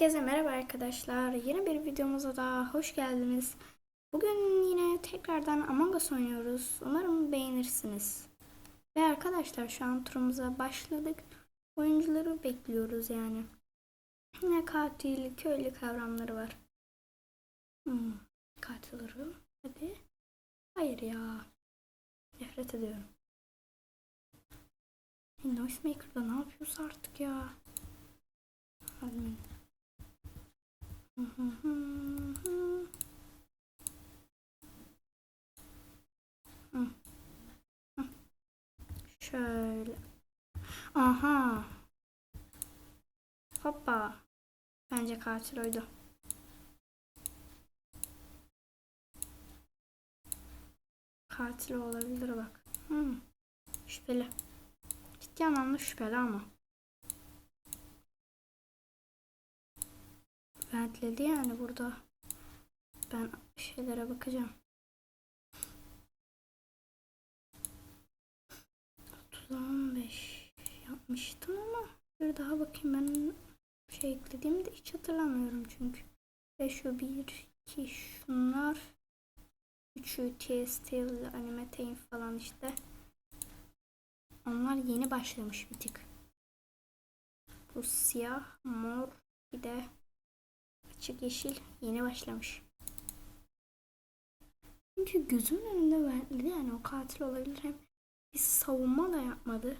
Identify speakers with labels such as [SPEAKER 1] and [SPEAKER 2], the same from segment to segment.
[SPEAKER 1] Herkese merhaba arkadaşlar. Yeni bir videomuza da hoş geldiniz. Bugün yine tekrardan Among Us oynuyoruz. Umarım beğenirsiniz. Ve arkadaşlar şu an turumuza başladık. Oyuncuları bekliyoruz yani. Yine katil, köylü kavramları var. Hmm, katil arıyorum. Hadi. Hayır ya. Nefret ediyorum. Noisemaker'da ne yapıyorsa artık ya. Admin. Şöyle. Aha. Hoppa. Bence katil oydu. Katil olabilir bak. Hmm. Şüpheli. Ciddi anlamda şüpheli ama. Ventledi yani burada. Ben şeylere bakacağım. 30'a 15 yapmıştım ama bir daha bakayım ben şey eklediğimi de hiç hatırlamıyorum çünkü. Ve şu 1, 2 şunlar 3'ü TST animatein falan işte. Onlar yeni başlamış bir tık. Bu siyah, mor bir de açık yeşil yeni başlamış. Çünkü gözümün önünde verdi yani o katil olabilir hem bir savunma da yapmadı.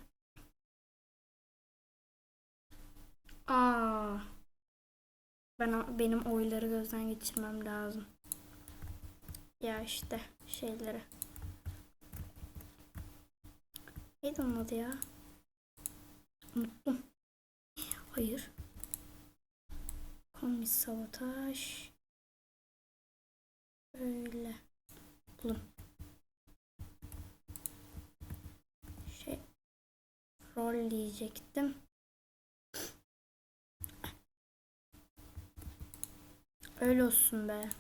[SPEAKER 1] Aa. Ben benim oyları gözden geçirmem lazım. Ya işte şeyleri. Neydi onun adı ya? Unuttum. Hayır. Komik sabotaj. Böyle. Bulun. Şey. Rol diyecektim. Öyle olsun be.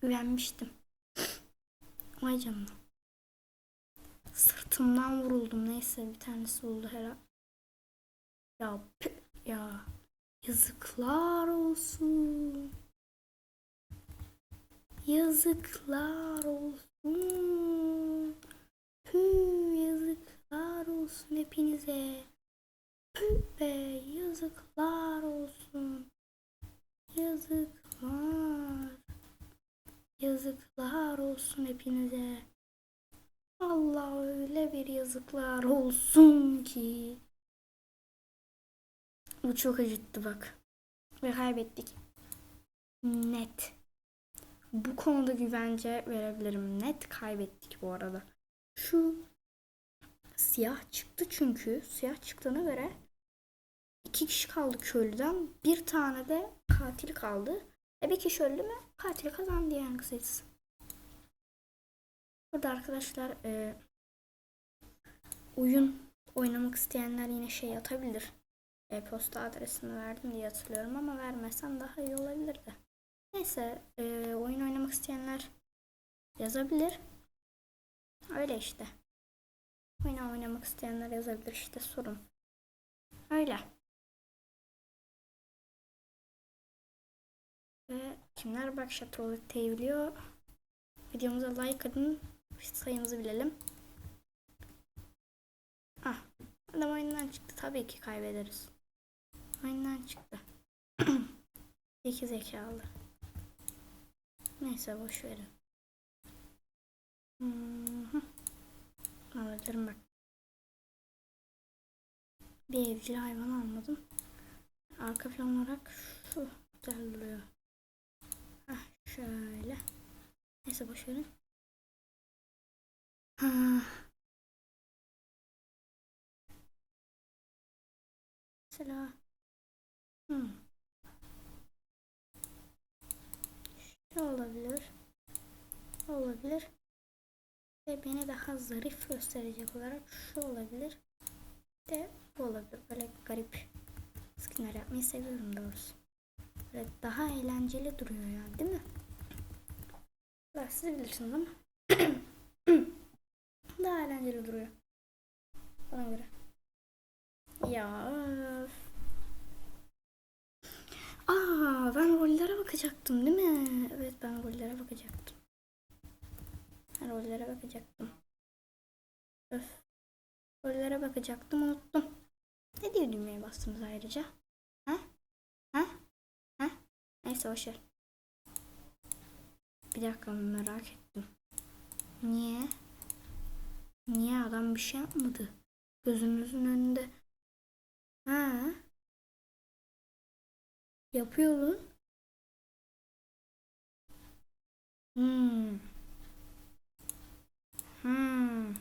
[SPEAKER 1] Güvenmiştim. Vay canına. Sırtımdan vuruldum. Neyse bir tanesi oldu herhalde. Ya ya yazıklar olsun. Yazıklar olsun. Pü yazıklar olsun hepinize. Pü be yazıklar olsun. Yazıklar. Yazıklar olsun hepinize. Allah öyle bir yazıklar olsun ki. Bu çok acıttı bak. Ve kaybettik. Net. Bu konuda güvence verebilirim. Net kaybettik bu arada. Şu siyah çıktı çünkü. Siyah çıktığına göre iki kişi kaldı köylüden. Bir tane de katil kaldı. E bir kişi öldü mü katil kazandı yani kısacası. Burada arkadaşlar e, oyun oynamak isteyenler yine şey atabilir e-posta adresini verdim diye hatırlıyorum ama vermesem daha iyi olabilirdi. Neyse e, oyun oynamak isteyenler yazabilir. Öyle işte. Oyun oynamak isteyenler yazabilir işte sorun. Öyle. Ve kimler bak Şatrolette'yi biliyor. Videomuza like atın. Sayınızı bilelim. Ah. Adam oyundan çıktı. Tabii ki kaybederiz. Oyundan çıktı. İki zekalı. Neyse boş verin. Alabilirim bak. Bir evcil hayvan almadım. Arka plan olarak şu güzel duruyor. Heh, şöyle. Neyse boş verin. Ha. Mesela Şu olabilir. Olabilir. Ve beni daha zarif gösterecek olarak şu olabilir. De bu olabilir. Böyle garip skinler yapmayı seviyorum doğrusu. Böyle daha eğlenceli duruyor ya değil mi? Valla siz bilirsiniz ama daha eğlenceli duruyor. Bana göre. Ya öf. Bakacaktım değil mi? Evet ben gollere bakacaktım. Gollere bakacaktım. Öf. Gollere bakacaktım unuttum. Ne diye düğmeye bastınız ayrıca? Ha? Ha? Ha? Neyse boşver. Bir dakika merak ettim. Niye? Niye adam bir şey yapmadı? Gözünüzün önünde. Ha? Yapıyordun. Hmm. Hmm.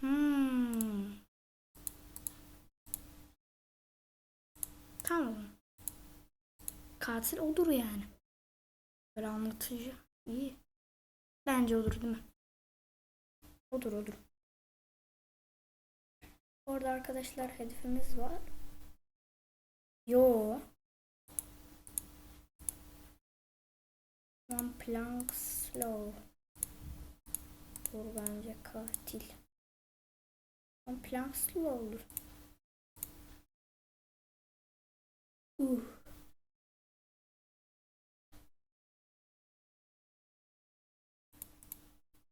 [SPEAKER 1] Hmm. Tamam. Katil odur yani. Böyle anlatıcı. İyi. Bence olur değil mi? Odur odur. Orada arkadaşlar hedefimiz var. Yo. One plank slow. Dur bence katil. One plank slow olur. Uh.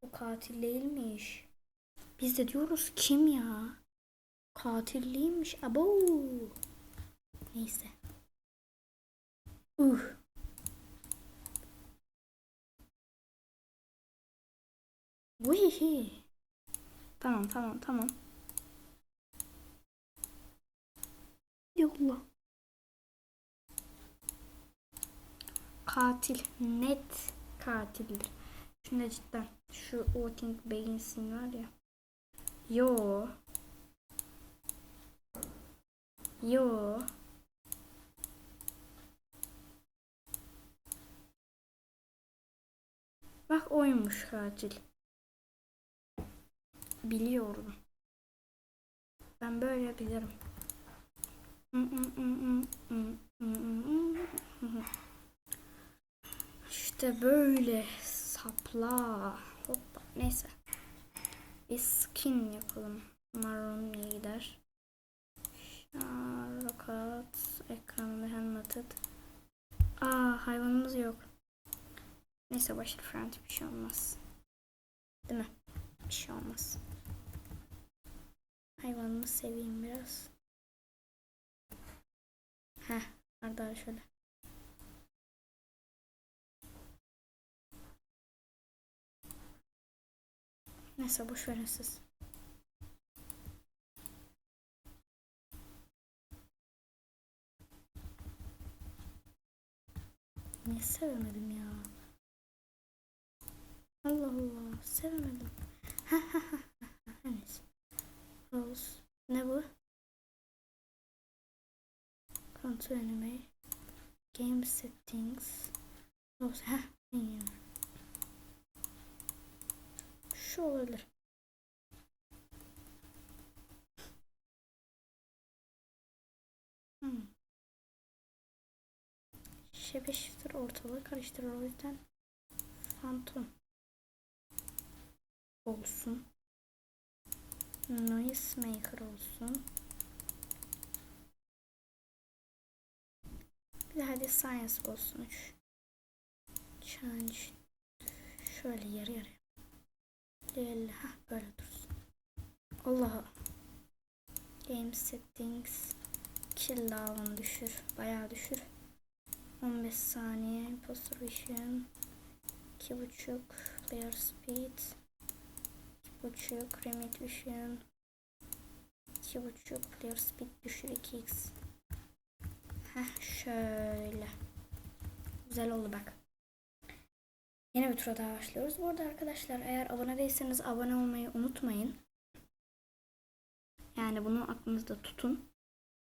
[SPEAKER 1] O katil değilmiş. Biz de diyoruz kim ya? Katilliymiş. Abo. Neyse. Uh. Vihi. Tamam tamam tamam. Yolla. Katil. Net katildir. Şunda cidden. Şu voting beyinsin var ya. Yo. Yo. Bak oymuş katil. Biliyorum. Ben böyle bilirim. İşte böyle sapla. Hoppa. Neyse. Bir skin yapalım. Maroon iyi gider. Rokat. Ekranı helmeted. Aa hayvanımız yok. Neyse başır friend bir şey olmaz. Değil mi? Bir şey olmaz. Hayvanımı seveyim biraz. Heh. Arda şöyle. Neyse boş verin siz. Niye sevemedim ya? Allah Allah sevemedim. Ha ha ha. Rose. Ne bu? Control anime. Game settings. Rose. Ha. Bilmiyorum. Şu olabilir. Hmm. Şebe shifter ortalığı karıştırır o yüzden Phantom olsun. Noise maker olsun. Bir de hadi science olsun. Change. Şöyle yarı yarı. Değil. Ha böyle dursun. Allah. Game settings. Kill down düşür. Bayağı düşür. 15 saniye. Imposter vision. 2.5 player speed. 2.5 remit vision. 2.5 player speed düşür 2x. Heh şöyle. Güzel oldu bak. Yine bir tura daha başlıyoruz. Bu arada arkadaşlar eğer abone değilseniz abone olmayı unutmayın. Yani bunu aklınızda tutun.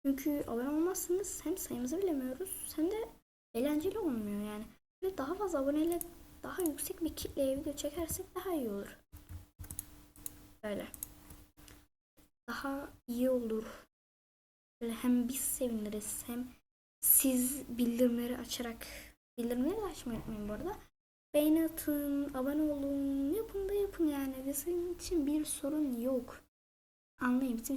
[SPEAKER 1] Çünkü abone olmazsanız hem sayımızı bilemiyoruz hem de eğlenceli olmuyor yani. Böyle daha fazla aboneyle daha yüksek bir kitleye video çekersek daha iyi olur. Böyle. Daha iyi olur. Böyle hem biz seviniriz hem siz bildirimleri açarak bildirimleri de açmayı unutmayın bu arada. Beğeni atın, abone olun, yapın da yapın yani. Bizim için bir sorun yok. Anlayın bizim için